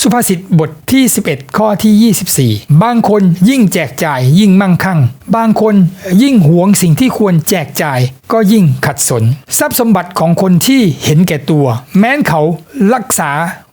สุภาษิตบทที่ 11 ข้อที่ 24 บางคนยิ่งแจกจ่ายยิ่งมั่งคั่ง บางคนยิ่งหวงสิ่งที่ควรแจกจ่ายก็ยิ่งขัดสน ทรัพย์สมบัติของคนที่เห็นแก่ตัว แม้นเขารักษา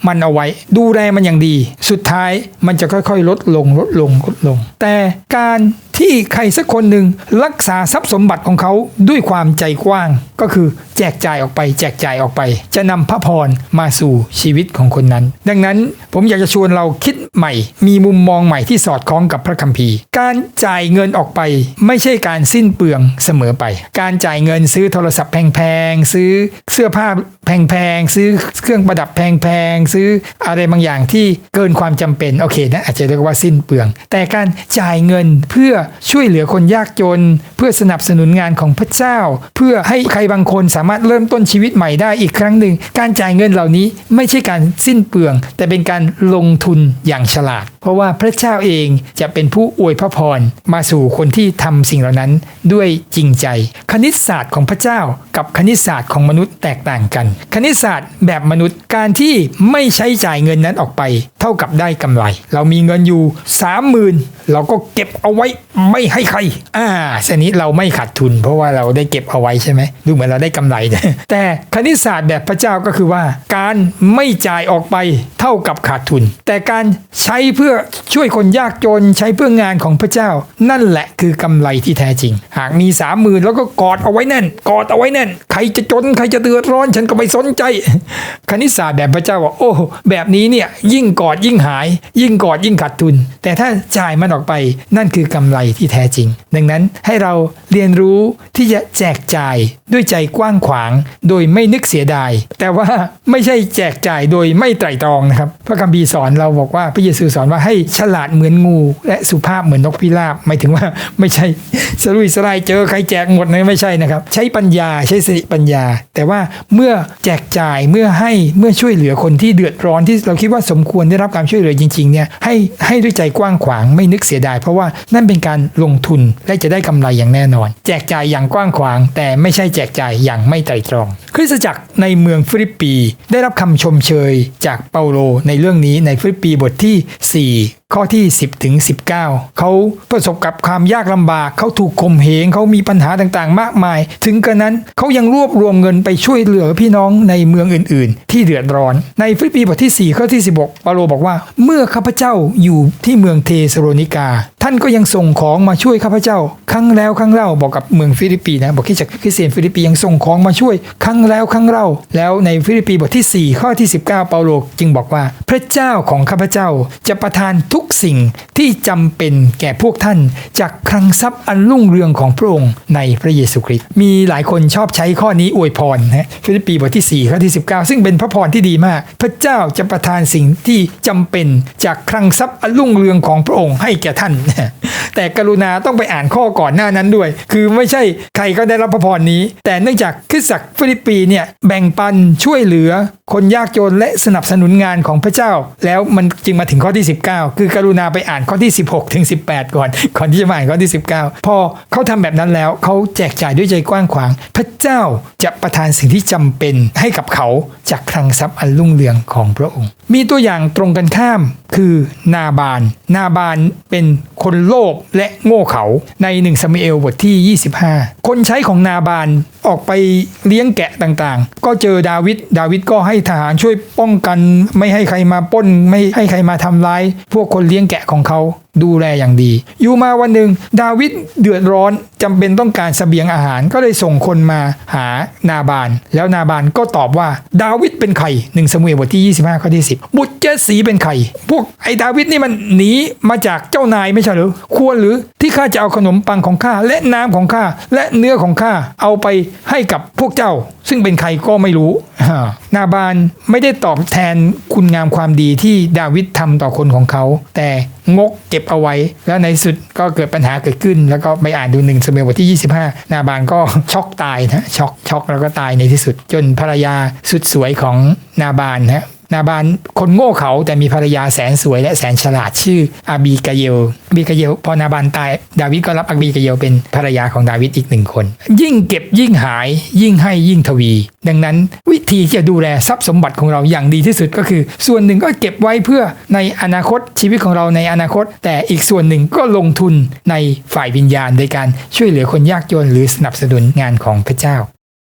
มันเอาไว้ ดูแลมันอย่างดี สุดท้ายมันจะค่อยๆ ลดลงลดลงลดลง แต่การ ที่ใครสักคนหนึ่งรักษาทรัพย์สมบัติของเขาด้วยความใจกว้าง ก็คือแจกจ่ายออกไป แจกจ่ายออกไป จะนำพระพรมาสู่ชีวิตของคนนั้น ดังนั้นผมอยากจะชวนเราคิด ใหม่ มีมุมมองใหม่ที่สอดคล้องกับพระคัมภีร์ การจ่ายเงินออกไปไม่ใช่การสิ้นเปลืองเสมอไป การจ่ายเงินซื้อโทรศัพท์แพงๆ ซื้อเสื้อผ้าแพงๆ ซื้อเครื่องประดับแพงๆ ซื้ออะไรบางอย่างที่เกินความจำเป็น โอเคนะอาจจะเรียกว่าสิ้นเปลือง แต่การจ่ายเงินเพื่อช่วยเหลือคนยากจน เพื่อสนับสนุนงานของพระเจ้า เพื่อให้ใครบางคนสามารถเริ่มต้นชีวิตใหม่ได้อีกครั้งหนึ่ง การจ่ายเงินเหล่านี้ไม่ใช่การสิ้นเปลือง แต่เป็นการลงทุนอย่างฉลาด เพราะว่าพระเจ้าเองจะเป็นผู้อวยพระพรมาสู่คนที่ทำสิ่งเหล่านั้นด้วยจริงใจ คณิตศาสตร์ของพระเจ้ากับคณิตศาสตร์ของมนุษย์แตกต่างกัน คณิตศาสตร์แบบมนุษย์การที่ไม่ใช้จ่ายเงินนั้นออกไป เท่ากับได้กำไร เรามีเงินอยู่ 30,000 เราก็เก็บเอาไว้ไม่ให้ใคร อ่าสนี้เราไม่ขาดทุน เพราะว่าเราได้เก็บเอาไว้ใช่ไหมดูเหมือนเราได้กำไรแต่คณิตศาสตร์แบบพระเจ้าก็คือว่า การไม่จ่ายออกไปเท่ากับขาดทุน แต่การใช้เพื่อช่วยคนยากจนใช้เพื่องานของพระเจ้า นั่นแหละคือกำไรที่แท้จริง หากมีสามหมื่นแล้วก็กอดเอาไว้แน่น กอดเอาไว้แน่น ใครจะจนใครจะเดือดร้อนฉันก็ไม่สนใจ คณิตศาสตร์แบบพระเจ้าว่าโอ้แบบนี้เนี่ยยิ่งกอดยิ่งหาย ยิ่งกอดยิ่งขาดทุน แต่ถ้าจ่ายมันออกไป นั่นคือกำไรที่แท้จริง ดังนั้นให้เราเรียนรู้ที่จะแจกจ่ายด้วยใจกว้างขวาง โดยไม่นึกเสียดาย แต่ว่าไม่ใช่แจกจ่ายโดยไม่ไตร่ตรองนะครับ พระคัมภีร์สอนเราบอกว่าพระเยซูสอนว่าให้ฉลาดเหมือนงู และสุภาพเหมือนนกพิราบหมายถึงว่าไม่ใช่สรุยสลายเจอใครแจกหมดนะไม่ใช่นะครับ ใช้ปัญญาใช้สติปัญญา แต่ว่าเมื่อแจกจ่ายเมื่อให้เมื่อช่วยเหลือคนที่เดือดร้อนที่เราคิดว่าสมควรได้รับการช่วยเหลือจริงๆเนี่ยให้ให้ด้วยใจกว้างขวางไม่นึกเสียดาย เพราะว่านั่นเป็นการลงทุนและจะได้กำไรอย่างแน่นอน แจกจ่ายอย่างกว้างขวาง แต่ไม่ใช่แจกจ่ายอย่างไม่ไตรตรอง คริสตจักรในเมืองฟิลิปปี ได้รับคำชมเชยจากเปาโลในเรื่องนี้ในฟิลิปปีบทที่ 4 ข้อที่ 10ถึง19 เขาประสบกับความยากลำบากเขาถูกข่มเหงเขามีปัญหาต่างๆ มากมาย ถึงกระนั้นเขายังรวบรวมเงินไปช่วยเหลือพี่น้องในเมืองอื่น ๆ ที่เดือดร้อน ในฟิลิปปีบทที่ 4 ข้อที่ 16 เปาโลบอกว่า เมื่อข้าพเจ้าอยู่ที่เมืองเทสโลนิกา ท่านก็ยังส่งของมาช่วยข้าพเจ้า ครั้งแล้วครั้งเล่าบอกกับเมืองฟิลิปปีนะบอกที่จากคริสเตียนฟิลิปปียังส่งของมาช่วย ครั้งแล้วครั้งเล่า แล้วในฟิลิปปีบทที่ 4 ข้อที่ 19 เปาโลจึงบอกว่า พระเจ้าของข้าพเจ้าจะประทานทุุกสิ่งที่จำเป็นแก่พวกท่าน จากคลังทรัพย์อันรุ่งเรืองของพระองค์ในพระเยซูคริสต์มีหลายคนชอบใช้ข้อนี้อวยพรนะฟิลิปปีบทที่ 4 ข้อที่ 19 ซึ่งเป็นพระพรที่ดีมาก พระเจ้าจะประทานสิ่งที่จำเป็นจากคลังทรัพย์อันรุ่งเรืองของพระองค์ให้แก่ท่าน แต่กรุณาต้องไปอ่านข้อก่อนหน้านั้นด้วย คือไม่ใช่ใครก็ได้รับพระพรนี้ แต่เนื่องจากคริสตจักรฟิลิปปีเนี่ยแบ่งปันช่วยเหลือ คนยากจนและสนับสนุนงานของพระเจ้า แล้วมันจึงมาถึงข้อที่ 19 คือกรุณาไปอ่านข้อที่ 16 ถึง 18 ก่อน ก่อนที่จะมาอ่านข้อที่ 19 พอเขาทำแบบนั้นแล้วเขาแจกจ่ายด้วยใจกว้างขวาง พระเจ้าจะประทานสิ่งที่จำเป็นให้กับเขาจากคลังทรัพย์อันรุ่งเรืองของพระองค์ มีตัวอย่างตรงกันข้าม คือนาบาน นาบานเป็นคนโลภและโง่เขลาในหนึ่งสมิเอลบทที่ 25 คนใช้ของนาบานออกไปเลี้ยงแกะต่างๆ ก็เจอดาวิด ดาวิดก็ให้ทหารช่วยป้องกัน ไม่ให้ใครมาป้น ไม่ให้ใครมาทำร้าย พวกคนเลี้ยงแกะของเขา ดูแลอย่างดี อยู่มาวันหนึ่งดาวิดเดือดร้อนจำเป็นต้องการเสบียงอาหารก็เลยส่งคนมาหานาบาน แล้วนาบานก็ตอบว่า ดาวิดเป็นใครหนึ่งสมุเอลบทที่ 25ข้อที่ 10 บุตรเจสีเป็นใครพวกไอ้ดาวิดนี่มันหนีมาจากเจ้านายไม่ใช่หรือ ควรหรือที่ข้าจะเอาขนมปังของข้าและน้ำของข้าและเนื้อของข้าเอาไปให้กับพวกเจ้า ซึ่งเป็นใครก็ไม่รู้นาบานไม่ได้ตอบแทนคุณงามความดีที่ดาวิดทำต่อคนของเขา แต่ งกเก็บเอาไว้ แล้วในสุดก็เกิดปัญหาเกิดขึ้น แล้วก็ไปอ่านดูหนึ่งสมัยบทที่ 25 นาบานก็ช็อกตายนะช็อกช็อกแล้วก็ตายในที่สุด จนภรรยาสุดสวยของนาบานนะ นาบานคนโง่เขาแต่มีภรรยาแสนสวยและแสนฉลาดชื่ออาบีกาเยลอาบีกาเยลพอนาบานตาย ดาวิดก็รับอาบีกาเยลเป็นภรรยาของดาวิดอีกหนึ่งคน ยิ่งเก็บยิ่งหาย ยิ่งให้ยิ่งทวี ดังนั้นวิธีที่จะดูแลทรัพย์สมบัติของเราอย่างดีที่สุดก็คือ ส่วนหนึ่งก็เก็บไว้เพื่อในอนาคตชีวิตของเราในอนาคต แต่อีกส่วนหนึ่งก็ลงทุนในฝ่ายวิญญาณโดยการช่วยเหลือคนยากจนหรือสนับสนุนงานของพระเจ้า